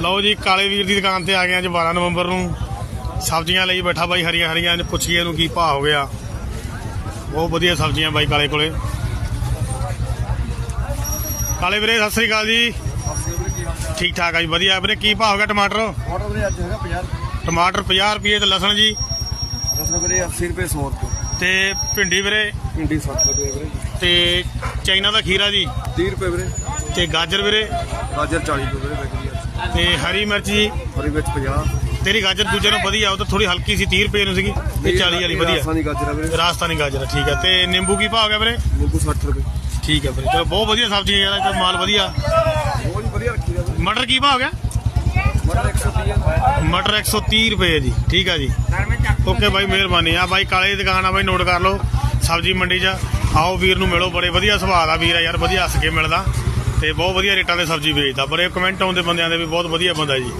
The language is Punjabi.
ਲਓ ਜੀ ਕਾਲੇ ਵੀਰ ਦੀ ਦੁਕਾਨ ਤੇ ਆ ਗਏ ਅੱਜ 12 ਨਵੰਬਰ ਨੂੰ। ਸਬਜ਼ੀਆਂ ਲਈ ਬੈਠਾ ਬਾਈ ਹਰੀਆਂ ਹਰੀਆਂ ਨੇ ਪੁੱਛੀਏ ਇਹਨੂੰ ਕੀ ਭਾਅ ਹੋ ਗਿਆ। ਬਹੁਤ ਵਧੀਆ ਸਬਜ਼ੀਆਂ ਬਾਈ ਕਾਲੇ ਕੋਲੇ। ਕਾਲੇ ਵੀਰੇ ਸਤਿ ਸ੍ਰੀ ਅਕਾਲ ਜੀ। ਠੀਕ ਠਾਕ ਆ ਜੀ ਵਧੀਆ। ਵੀਰੇ ਕੀ ਭਾਅ ਹੋ ਗਿਆ ਟਮਾਟਰ? ਆਰਡਰ ਵੀਰੇ ਅੱਜ ਹੈਗਾ 50 ਟਮਾਟਰ 50 ਰੁਪਏ ਤੇ ਲਸਣ ਜੀ। ਦਸ ਵੀਰੇ 80 ਰੁਪਏ 100 ਰੁਪਏ। ਤੇ ਭਿੰਡੀ ਵੀਰੇ? ਭਿੰਡੀ 60 ਰੁਪਏ ਵੀਰੇ। ਤੇ ਚਾਈਨਾ ਦਾ ਖੀਰਾ ਜੀ? 30 ਰੁਪਏ ਵੀਰੇ। ਤੇ ਗਾਜਰ ਵੀਰੇ? ਗਾਜਰ 40 ਰੁਪਏ ਵੀਰੇ ਤੇ ਹਰੀ ਮਿਰਚ ਜੀ। ਹਰੀ ਵਿੱਚ 50 ਤੇਰੀ ਗਾਜਰ ਦੂਜੇ ਨੂੰ ਵਧੀਆ ਉਹ ਤਾਂ ਥੋੜੀ ਹਲਕੀ ਸੀ 30 ਰੁਪਏ ਨੂੰ ਸੀਗੀ। ਇਹ 40 ਵਾਲੀ ਵਧੀਆ। ਗਾਜਰ ਵੀਰੇ। ਰਾਜਸਥਾਨੀ ਗਾਜਰ ਆ, ਠੀਕ ਹੈ ਤੇ ਨਿੰਬੂ ਕੀ ਭਾਅ ਹੋ ਗਿਆ ਵੀਰੇ? ਨਿੰਬੂ 60 ਰੁਪਏ। ਠੀਕ ਹੈ ਵੀਰੇ ਚਲੋ ਬਹੁਤ ਵਧੀਆ ਸਬਜ਼ੀਆਂ ਯਾਰ ਇਹ ਤਾਂ ਮਾਲ ਵਧੀਆ। ਬਹੁਤ ਹੀ ਵਧੀਆ ਰੱਖੀ ਆ ਵੀਰੇ ਮਟਰ ਕੀ ਭਾਅ ਹੋ ਗਿਆ? ਮਟਰ 130 ਹੈ ਮਟਰ 130 ਰੁਪਏ ਜੀ ਠੀਕ ਆ ਜੀ। ਓਕੇ ਬਾਈ ਮਿਹਰਬਾਨੀ। ਆ ਬਾਈ ਕਾਲੇ ਦੀ ਦੁਕਾਨ ਆ ਬਾਈ ਨੋਟ ਕਰ ਲਓ। ਸਬਜ਼ੀ ਮੰਡੀ 'ਚ ਆਓ ਵੀਰ ਨੂੰ ਮਿਲੋ ਬੜੇ ਵਧੀਆ ਸੁਭਾਅ ਦਾ ਵੀਰ ਆ ਯਾਰ ਵਧੀਆ ਹੱਸ ਕੇ ਮਿਲਦਾ। ਤੇ ਬਹੁਤ ਵਧੀਆ ਰੇਟਾਂ ਤੇ ਸਬਜ਼ੀ ਵੇਚਦਾ ਬੜੇ ਕਮੈਂਟ ਆਉਂਦੇ ਬੰਦਿਆਂ ਦੇ ਵੀ ਬਹੁਤ ਵਧੀਆ ਬੰਦਾ ਜੀ।